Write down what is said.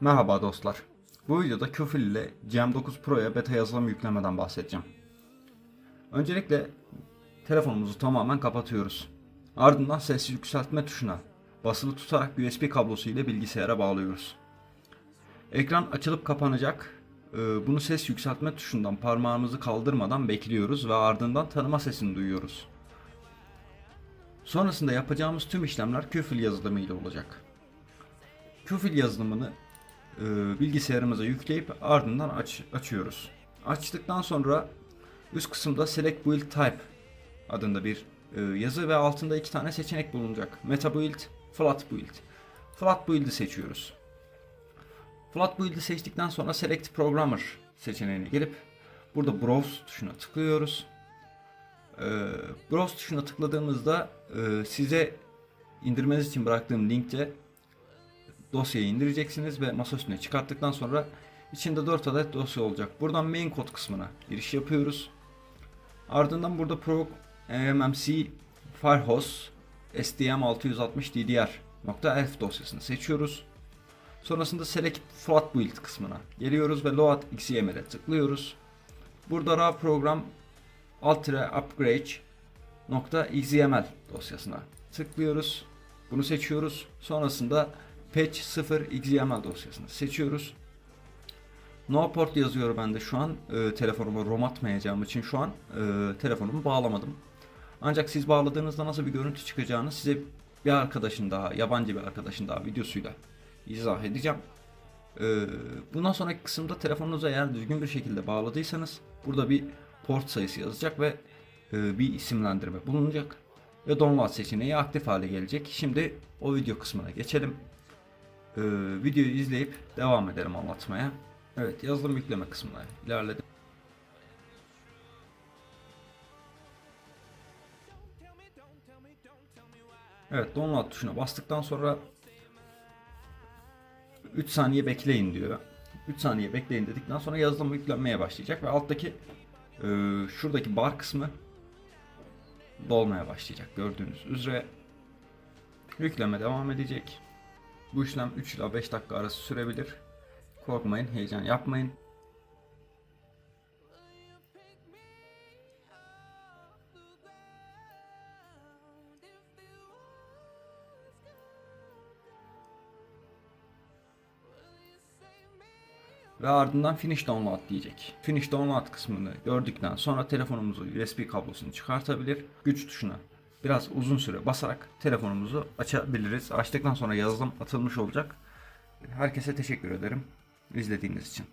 Merhaba dostlar. Bu videoda Küfül ile GM9 Pro'ya beta yazılım yüklemeden bahsedeceğim. Öncelikle telefonumuzu tamamen kapatıyoruz. Ardından ses yükseltme tuşuna basılı tutarak USB kablosu ile bilgisayara bağlıyoruz. Ekran açılıp kapanacak. Ee, Bunu ses yükseltme tuşundan parmağımızı kaldırmadan bekliyoruz ve ardından tanıma sesini duyuyoruz. Sonrasında yapacağımız tüm işlemler Küfül yazılımı ile olacak. Küfül yazılımını bilgisayarımıza yükleyip ardından aç, açıyoruz. Açtıktan sonra üst kısımda Select Build Type adında bir e, yazı ve altında iki tane seçenek bulunacak. Meta Build, Flat Build. Flat Build'i seçiyoruz. Flat Build'i seçtikten sonra Select Programmer seçeneğine gelip burada Browse tuşuna tıklıyoruz. E, Browse tuşuna tıkladığımızda e, size indirmeniz için bıraktığım linkte dosyayı indireceksiniz ve masa üstüne çıkarttıktan sonra içinde 4 adet dosya olacak. Buradan main kod kısmına giriş yapıyoruz. Ardından burada Pro MMC Firehose STM660 DDR.elf dosyasını seçiyoruz. Sonrasında Select Flat Build kısmına geliyoruz ve Load XML'e tıklıyoruz. Burada raw program Ultra Upgrade .xml dosyasına tıklıyoruz. Bunu seçiyoruz. Sonrasında patch 0 xml dosyasını seçiyoruz. No port yazıyor bende şu an. E, telefonuma rom atmayacağım için şu an e, telefonumu bağlamadım. Ancak siz bağladığınızda nasıl bir görüntü çıkacağını size bir arkadaşın daha, yabancı bir arkadaşın daha videosuyla izah edeceğim. E, bundan sonraki kısımda telefonunuza eğer düzgün bir şekilde bağladıysanız burada bir port sayısı yazacak ve e, bir isimlendirme bulunacak ve download seçeneği aktif hale gelecek. Şimdi o video kısmına geçelim. Ee, videoyu izleyip devam edelim anlatmaya. Evet yazılım yükleme kısmına ilerledim. Evet download tuşuna bastıktan sonra 3 saniye bekleyin diyor. 3 saniye bekleyin dedikten sonra yazılım yüklenmeye başlayacak ve alttaki e, şuradaki bar kısmı dolmaya başlayacak gördüğünüz üzere. Yükleme devam edecek. Bu işlem 3 ila 5 dakika arası sürebilir. Korkmayın, heyecan yapmayın. Ve ardından Finish Download diyecek. Finish Download kısmını gördükten sonra telefonumuzu USB kablosunu çıkartabilir. Güç tuşuna biraz uzun süre basarak telefonumuzu açabiliriz. Açtıktan sonra yazılım atılmış olacak. Herkese teşekkür ederim izlediğiniz için.